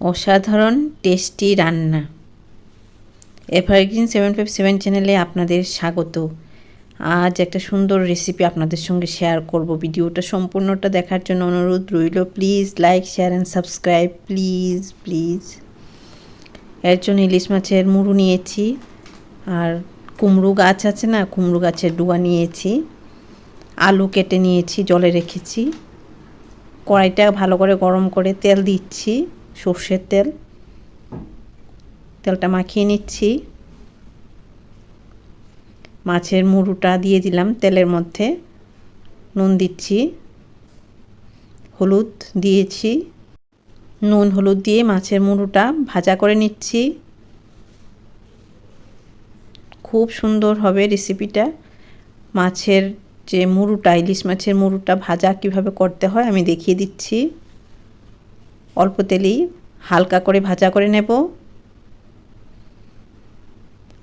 অসাধারণ, টেস্টি রান্না। Evergreen seven five seven চ্যানেলে আপনাদের স্বাগত। আজ একটা সুন্দর রেসিপি আপনাদের সঙ্গে শেয়ার করব। ভিডিওটা সম্পূর্ণটা দেখার জন্য অনুরোধ রইল। Please like share and subscribe please please এর জন্য ইলিশ মাছের মুড়ু নিয়েছি। আর কুমড়ো গাছ আছে না, কুমড়ো গাছের ডুয়া নিয়েছি। আলু কেটে নিয়েছি, জলে রেখেছি। কড়াইটা ভালো করে গরম করে তেল দিচ্ছি। সর্ষের তেল। তেলটা মাখিয়ে নিচ্ছি। মাছের মুড়ুটা দিয়ে দিলাম তেলের মধ্যে। নুন দিচ্ছি। হলুদ দিয়েছি। নুন, হলুদ দিয়ে মাছের মুড়ুটা ভাজা করে নিচ্ছি। খুব সুন্দর হবে রেসিপিটা। মাছের যে মুড়ুটা, ইলিশ মাছের মুড়ুটা ভাজা কীভাবে করতে হয় আমি দেখিয়ে দিচ্ছি। অল্প তেলেই হালকা করে ভাজা করে নেব।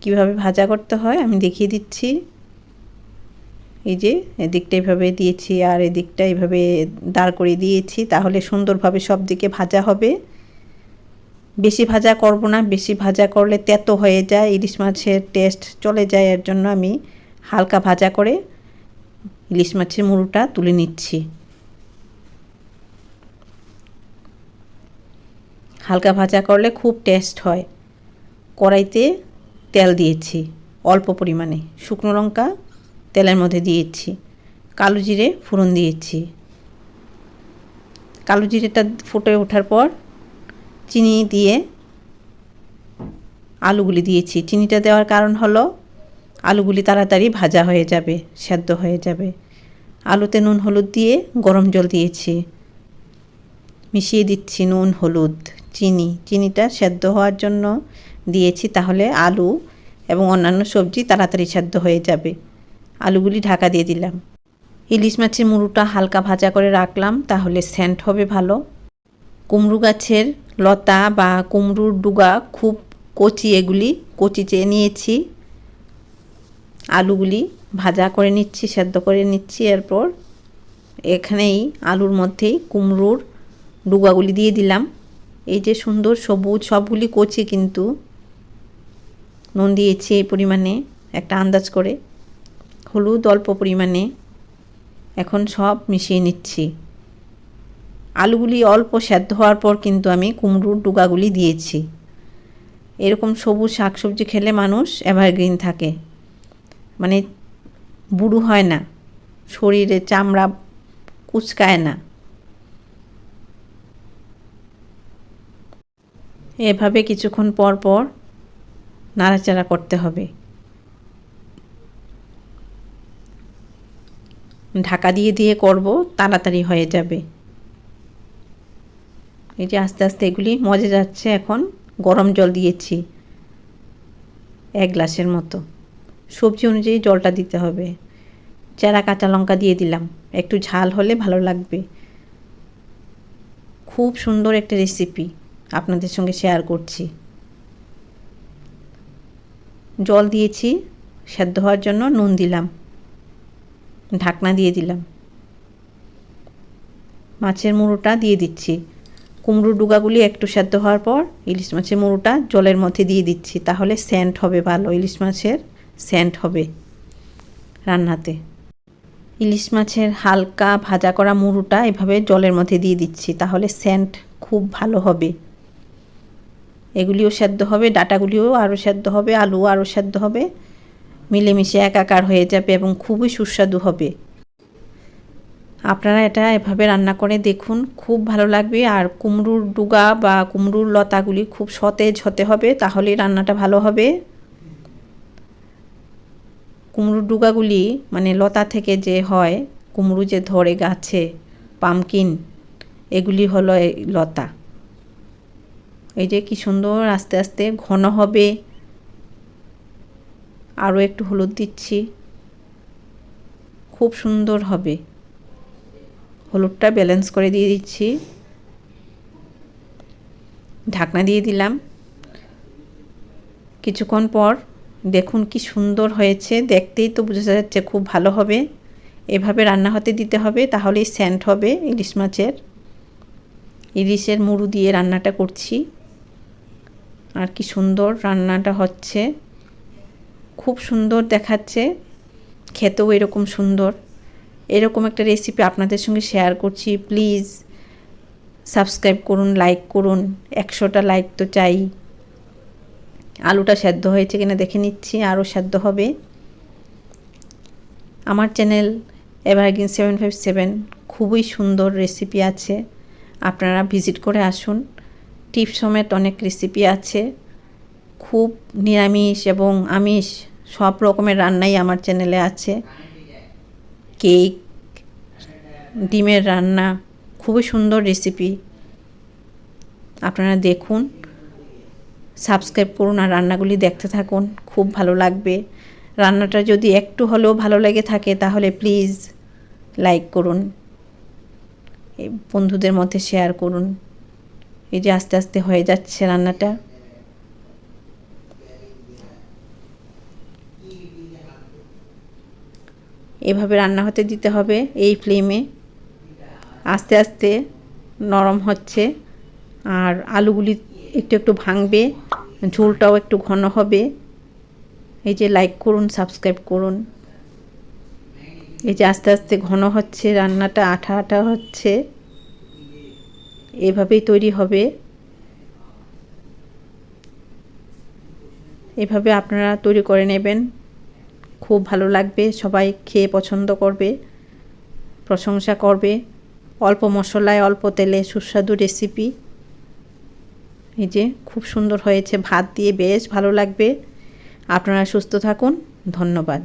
কীভাবে ভাজা করতে হয় আমি দেখিয়ে দিচ্ছি। এই যে, এদিকটা এভাবে দিয়েছি আর এদিকটা এভাবে দাঁড় করে দিয়েছি, তাহলে সুন্দরভাবে সব দিকে ভাজা হবে। বেশি ভাজা করব না, বেশি ভাজা করলে তেতো হয়ে যায়, ইলিশ মাছের টেস্ট চলে যায়, এর জন্য আমি হালকা ভাজা করে ইলিশ মাছের মুড়োটা তুলে নিচ্ছি। হালকা ভাজা করলে খুব টেস্ট হয়। কড়াইতে তেল দিয়েছি, অল্প পরিমাণে। শুকনো লঙ্কা তেলের মধ্যে দিয়েছি, কালো জিরে ফোড়ন দিয়েছি। কালো জিরেটা ফুটে ওঠার পর চিনি দিয়ে আলুগুলি দিয়েছি। চিনিটা দেওয়ার কারণ হলো আলুগুলি তাড়াতাড়ি ভাজা হয়ে যাবে, সেদ্ধ হয়ে যাবে। আলুতে নুন হলুদ দিয়ে গরম জল দিয়েছি। মিশিয়ে দিচ্ছি নুন, হলুদ। চিনি, চিনিটা সেদ্ধ হওয়ার জন্য দিয়েছি তাহলে আলু এবং অন্যান্য সবজি তাড়াতাড়ি সেদ্ধ হয়ে যাবে। আলুগুলি ঢাকা দিয়ে দিলাম। ইলিশ মাছের মুড়ুটা হালকা ভাজা করে রাখলাম, তাহলে সেন্ট হবে ভালো। কুমড়ো গাছের লতা বা কুমড়োর ডুগা খুব কচি, এগুলি কচি চেয়ে নিয়েছি। আলুগুলি ভাজা করে নিচ্ছি, সেদ্ধ করে নিচ্ছি এরপর এখানেই আলুর মধ্যেই কুমড়োর ডুগাগুলি দিয়ে দিলাম। এই যে সুন্দর সবুজ, সবগুলি কচি কিন্তু। নুন দিয়েছি এই পরিমাণে, একটা আন্দাজ করে। হলুদ অল্প পরিমাণে। এখন সব মিশিয়ে নিচ্ছি। আলুগুলি অল্প সেদ্ধ হওয়ার পর কিন্তু আমি কুমড়োর ডুগাগুলি দিয়েছি। এরকম সবুজ শাকসবজি খেলে মানুষ এভারগ্রিন থাকে। মানে বুড়ো হয় না। শরীরে চামড়া কুচকায় না। এভাবে কিছুক্ষণ পর পর নাড়াচাড়া করতে হবে। ঢাকা দিয়ে দিয়ে করব, তাড়াতাড়ি হয়ে যাবে। এই যে আস্তে আস্তে এগুলি মজে যাচ্ছে এখন, গরম জল দিয়েছি এক গ্লাসের মতো। সবজি অনুযায়ী জলটা দিতে হবে। চেরা কাঁচা লঙ্কা দিয়ে দিলাম, একটু ঝাল হলে ভালো লাগবে। খুব সুন্দর একটা রেসিপি আপনাদের সঙ্গে শেয়ার করছি। জল দিয়েছি, সেদ্ধ হওয়ার জন্য নুন দিলাম, ঢাকনা দিয়ে দিলাম। মাছের মুড়োটা দিয়ে দিচ্ছি। কুমড়ো ডুগাগুলি একটু সেদ্ধ হওয়ার পর ইলিশ মাছের মুড়োটা জলের মধ্যে দিয়ে দিচ্ছি, তাহলে সেন্ট হবে ভালো, ইলিশ মাছের সেন্ট হবে রান্নাতে। ইলিশ মাছের হালকা ভাজা করা মুড়োটা এভাবে জলের মধ্যে দিয়ে দিচ্ছি, তাহলে সেন্ট খুব ভালো হবে। এগুলিও সেদ্ধ হবে, ডাটাগুলিও আরও সেদ্ধ হবে আলু আরও সেদ্ধ হবে। মিলেমিশে একাকার হয়ে যাবে এবং খুবই সুস্বাদু হবে। আপনারা এটা এভাবে রান্না করে দেখুন, খুব ভালো লাগবে। আর কুমড়োর ডুগা বা কুমড়ুর লতাগুলি খুব সতেজ হতে হবে তাহলে রান্নাটা ভালো হবে। কুমড়োর ডুগাগুলি মানে লতা থেকে যে হয়, কুমড়ো যে ধরে গাছে, পামকিন, এগুলি হলো লতা। এই যে কি সুন্দর, আস্তে আস্তে ঘন হবে। আরও একটু হলুদ দিচ্ছি। খুব সুন্দর হবে। হলুদটা ব্যালেন্স করে দিয়ে দিচ্ছি। ঢাকনা দিয়ে দিলাম। কিছুক্ষণ পর দেখুন কি সুন্দর হয়েছে। দেখতেই তো বোঝা যাচ্ছে খুব ভালো হবে। এভাবে রান্না হতে দিতে হবে, তাহলেই স্যান্ট হবে ইলিশ মাছের। ইলিশের মুড়ু দিয়ে রান্নাটা করছি। আর কি সুন্দর রান্নাটা হচ্ছে। খুব সুন্দর দেখাচ্ছে। খেতেও এরকম সুন্দর। এরকম একটা রেসিপি আপনাদের সঙ্গে শেয়ার করছি। প্লিজ সাবস্ক্রাইব করুন লাইক করুন। একশোটা লাইক তো চাই। আলুটা সেদ্ধ হয়েছে কিনা দেখে নিচ্ছি, আরও সেদ্ধ হবে। আমার channel evergreen seven five seven খুবই সুন্দর রেসিপি আছে। আপনারা ভিজিট করে আসুন। টিপ সমেত অনেক রেসিপি আছে। খুব নিরামিষ এবং আমিষ, সব রকমের রান্নাই আমার চ্যানেলে আছে। কেক, ডিমের রান্না, খুবই সুন্দর রেসিপি আপনারা দেখুন সাবস্ক্রাইব করুন আর রান্নাগুলি দেখতে থাকুন, খুব ভালো লাগবে। রান্নাটা যদি একটু হলেও ভালো লেগে থাকে তাহলে প্লিজ লাইক করুন বন্ধুদের মধ্যে শেয়ার করুন। এই যে আস্তে আস্তে হয়ে যাচ্ছে রান্নাটা। এভাবে রান্না হতে দিতে হবে এই ফ্লেমে। আস্তে আস্তে নরম হচ্ছে আর আলুগুলি একটু একটু ভাঙবে, ঝোলটাও একটু ঘন হবে। এই যে লাইক করুন সাবস্ক্রাইব করুন। এই যে আস্তে আস্তে ঘন হচ্ছে রান্নাটা, আঠা আঠা হচ্ছে। এভাবেই তৈরি হবে। এভাবে আপনারা তৈরি করে নেবেন। খুব ভালো লাগবে, সবাই খেয়ে পছন্দ করবে, প্রশংসা করবে। অল্প মশলায় অল্প তেলে সুস্বাদু রেসিপি। এই যে খুব সুন্দর হয়েছে, ভাত দিয়ে বেশ ভালো লাগবে। আপনারা সুস্থ থাকুন, ধন্যবাদ।